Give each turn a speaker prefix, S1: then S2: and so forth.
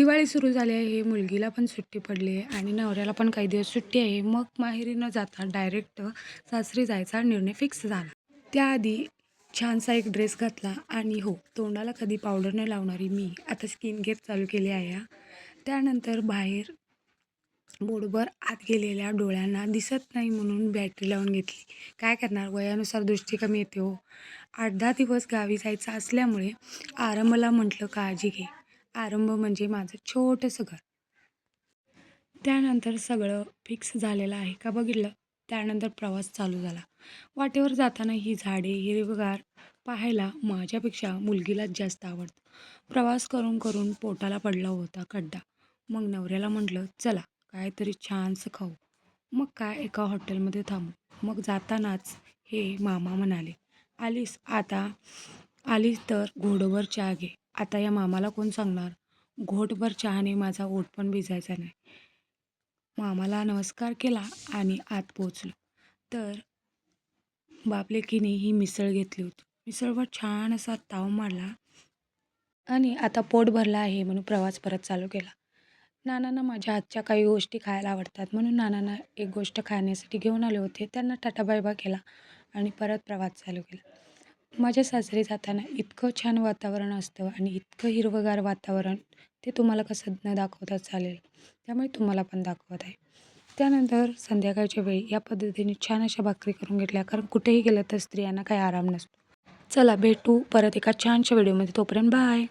S1: दिवाळी सुरू झाली आहे मुलगीला पण सुट्टी पडली आहे आणि नवऱ्याला पण काही दिवस सुट्टी आहे. मग माहेरी न जाता डायरेक्ट सासरी जायचा निर्णय फिक्स झाला. त्याआधी छानसा एक ड्रेस घातला आणि हो तोंडाला कधी पावडर न लावणारी मी आता स्किन केअर चालू केली आहे. त्यानंतर बाहेर बोर्डवर आत गेलेल्या डोळ्यांना दिसत नाही म्हणून बॅटरी लावून घेतली. काय करणार? वयानुसार दृष्टी कमी येते हो. आठ दहा दिवस गावी जायचं असल्यामुळे आरंभला म्हटलं काळजी घे. आरंभ म्हणजे माझं छोटंसं घर. त्यानंतर सगळं फिक्स झालेलं आहे का बघितलं? त्यानंतर प्रवास चालू झाला. वाटेवर जाताना ही झाडे हिरवगार पाहायला माझ्यापेक्षा मुलगीलाच जास्त आवडतं. प्रवास करून करून पोटाला पडला होता खड्डा. मग नवऱ्याला म्हटलं चला काहीतरी छानसं खाऊ. मग काय एका हॉटेलमध्ये थांबू. मग जातानाच हे मामा म्हणाले आलीस आता आलीस तर घोडोवर चहा घे. आता या मामाला कोण सांगणार? घोटभर चहाने माझा ओठ पण भिजायचा नाही. मामाला नमस्कार केला आणि आत पोचलो तर बापलेकीने ही मिसळ घेतली होती. मिसळवर छान असा ताव मारला आणि आता पोट भरला आहे म्हणून प्रवास परत चालू केला. नानांना माझ्या हातच्या काही गोष्टी खायला आवडतात म्हणून नानांना एक गोष्ट खाण्यासाठी घेऊन आले होते. त्यांना टाटा बायबा केला आणि परत प्रवास चालू केला. माझ्या सासरी जाताना इतकं छान वातावरण असतं आणि इतकं हिरवंगार वातावरण ते तुम्हाला कसं न दाखवता चालेल त्यामुळे तुम्हाला पण दाखवत आहे. त्यानंतर संध्याकाळच्या वेळी या पद्धतीने छान अशा भाकरी करून घेतल्या कारण कुठेही गेलं तर स्त्रियांना काही आराम नसतो. चला भेटू परत एका छानशा व्हिडिओमध्ये. तोपर्यंत बाय!